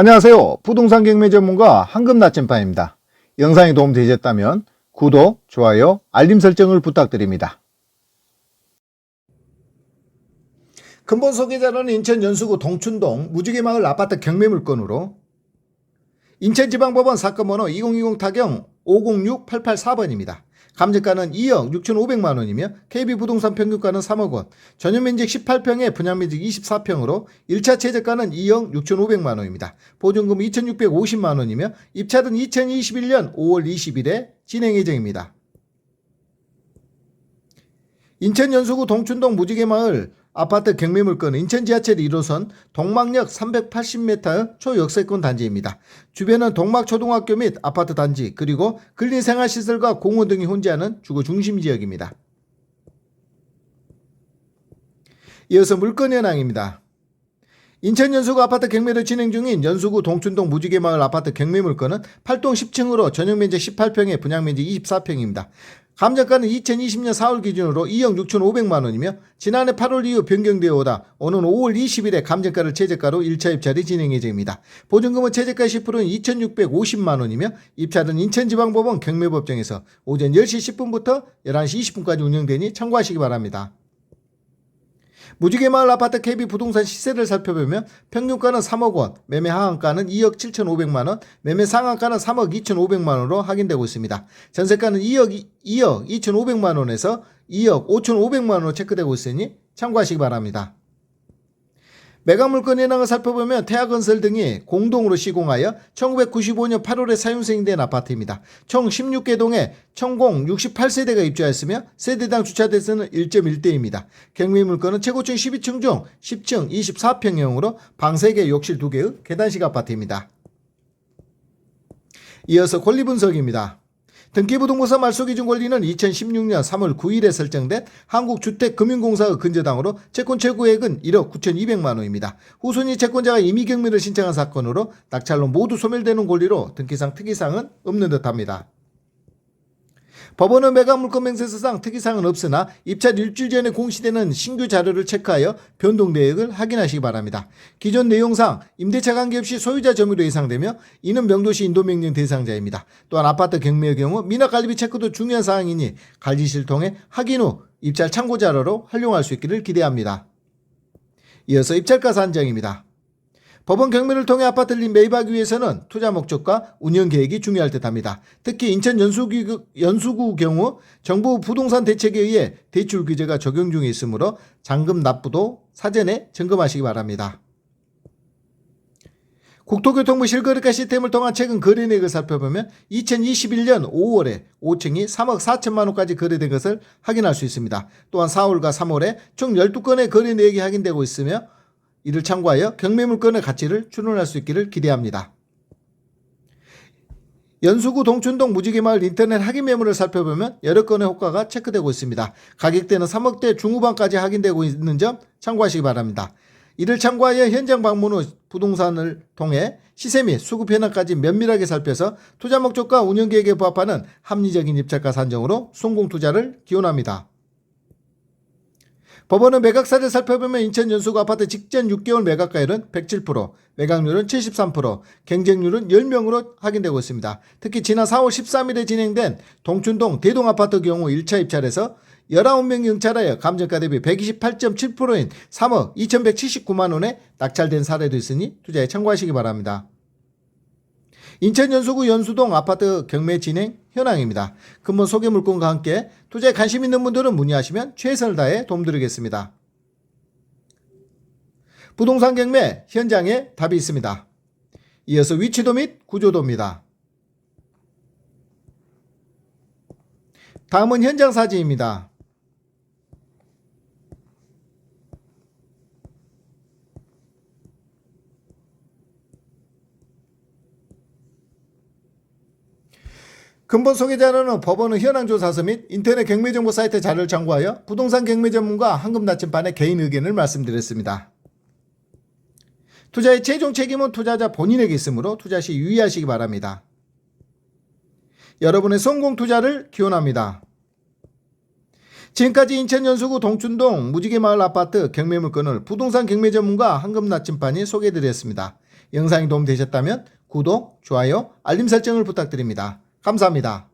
안녕하세요. 부동산 경매 전문가 황금 나침반입니다. 영상이 도움되셨다면 구독, 좋아요, 알림 설정을 부탁드립니다. 근본 소개자는 인천 연수구 동춘동 무지개마을 아파트 경매 물건으로 인천지방법원 사건 번호 2020 타경 506884번입니다. 감정가는 2억 6,500만 원이며 KB부동산 평균가는 3억 원, 전용 면적 18평에 분양 면적 24평으로 1차 최저가는 2억 6,500만 원입니다. 보증금 2,650만 원이며 입찰은 2021년 5월 20일에 진행 예정입니다. 인천 연수구 동춘동 무지개마을 아파트 경매 물건은 인천 지하철 1호선 동막역 380m 초역세권 단지입니다. 주변은 동막초등학교 및 아파트 단지 그리고 근린생활시설과 공원 등이 혼재하는 주거 중심 지역입니다. 이어서 물건 현황입니다. 인천 연수구 아파트 경매로 진행 중인 연수구 동춘동 무지개마을 아파트 경매 물건은 8동 10층으로 전용 면적 18평에 분양 면적 24평입니다. 감정가는 2020년 4월 기준으로 2억 6,500만 원이며 지난해 8월 이후 변경되어 오다 오는 5월 20일에 감정가를 최저가로 1차 입찰이 진행 예정입니다. 보증금은 최저가 10%인 2,650만 원이며 입찰은 인천지방법원 경매법정에서 오전 10시 10분부터 11시 20분까지 운영되니 참고하시기 바랍니다. 무지개마을 아파트 KB 부동산 시세를 살펴보면 평균가는 3억 원, 매매 하한가는 2억 7,500만 원, 매매 상한가는 3억 2,500만 원으로 확인되고 있습니다. 전세가는 2억 2억 2,500만 원에서 2억 5,500만 원으로 체크되고 있으니 참고하시기 바랍니다. 매각 물건 현황을 살펴보면 태아건설 등이 공동으로 시공하여 1995년 8월에 사용 승인된 아파트입니다. 총 16개 동에 천공 68세대가 입주하였으며 세대당 주차 대수는 1.1대입니다. 경매 물건은 최고층 12층 중 10층 24평형으로 방 3개, 욕실 2개의 계단식 아파트입니다. 이어서 권리 분석입니다. 등기부등본사 말소기준 권리는 2016년 3월 9일에 설정된 한국주택금융공사의 근저당으로 채권 최고액은 1억 9,200만 원입니다. 후순위 채권자가 임의경매를 신청한 사건으로 낙찰로 모두 소멸되는 권리로 등기상 특이사항은 없는 듯합니다. 법원은 매각 물건 맹세서상 특이사항은 없으나 입찰 일주일 전에 공시되는 신규 자료를 체크하여 변동 내역을 확인하시기 바랍니다. 기존 내용상 임대차 관계없이 소유자 점유로 예상되며 이는 명도시 인도명령 대상자입니다. 또한 아파트 경매의 경우 미납관리비 체크도 중요한 사항이니 관리실 통해 확인 후 입찰 참고 자료로 활용할 수 있기를 기대합니다. 이어서 입찰가 산정입니다. 법원 경매를 통해 아파트를 매입하기 위해서는 투자 목적과 운영 계획이 중요할 듯합니다. 특히 인천 연수구, 연수구 경우 정부 부동산 대책에 의해 대출 규제가 적용 중에 있으므로 잔금 납부도 사전에 점검하시기 바랍니다. 국토교통부 실거래가 시스템을 통한 최근 거래내역을 살펴보면 2021년 5월에 5층이 3억 4천만 원까지 거래된 것을 확인할 수 있습니다. 또한 4월과 3월에 총 12건의 거래 내역이 확인되고 있으며 이를 참고하여 경매 물건의 가치를 추론할 수 있기를 기대합니다. 연수구 동춘동 무지개마을 인터넷 확인 매물을 살펴보면 여러 건의 호가가 체크되고 있습니다. 가격대는 3억대 중후반까지 확인되고 있는 점 참고하시기 바랍니다. 이를 참고하여 현장 방문 후 부동산을 통해 시세 및 수급 현황까지 면밀하게 살펴서 투자 목적과 운영 계획에 부합하는 합리적인 입찰가 산정으로 성공 투자를 기원합니다. 법원은 매각사를 살펴보면 인천 연수구 아파트 직전 6개월 매각가율은 107%, 매각률은 73%, 경쟁률은 10명으로 확인되고 있습니다. 특히 지난 4월 13일에 진행된 동춘동 대동아파트 경우 1차 입찰에서 19명 영찰하여 감정가 대비 128.7%인 3억 2179만 원에 낙찰된 사례도 있으니 투자에 참고하시기 바랍니다. 인천 연수구 연수동 아파트 경매 진행 현황입니다. 근본 소개 물건과 함께 투자에 관심 있는 분들은 문의하시면 최선을 다해 도움드리겠습니다. 부동산 경매 현장에 답이 있습니다. 이어서 위치도 및 구조도입니다. 다음은 현장 사진입니다. 근본 소개자료는 법원의 현황조사서 및 인터넷 경매정보 사이트 자료를 참고하여 부동산 경매 전문가 황금 나침반의 개인 의견을 말씀드렸습니다. 투자의 최종 책임은 투자자 본인에게 있으므로 투자 시 유의하시기 바랍니다. 여러분의 성공 투자를 기원합니다. 지금까지 인천 연수구 동춘동 무지개 마을 아파트 경매 물건을 부동산 경매 전문가 황금 나침반이 소개해드렸습니다. 영상이 도움되셨다면 구독, 좋아요, 알림 설정을 부탁드립니다. 감사합니다.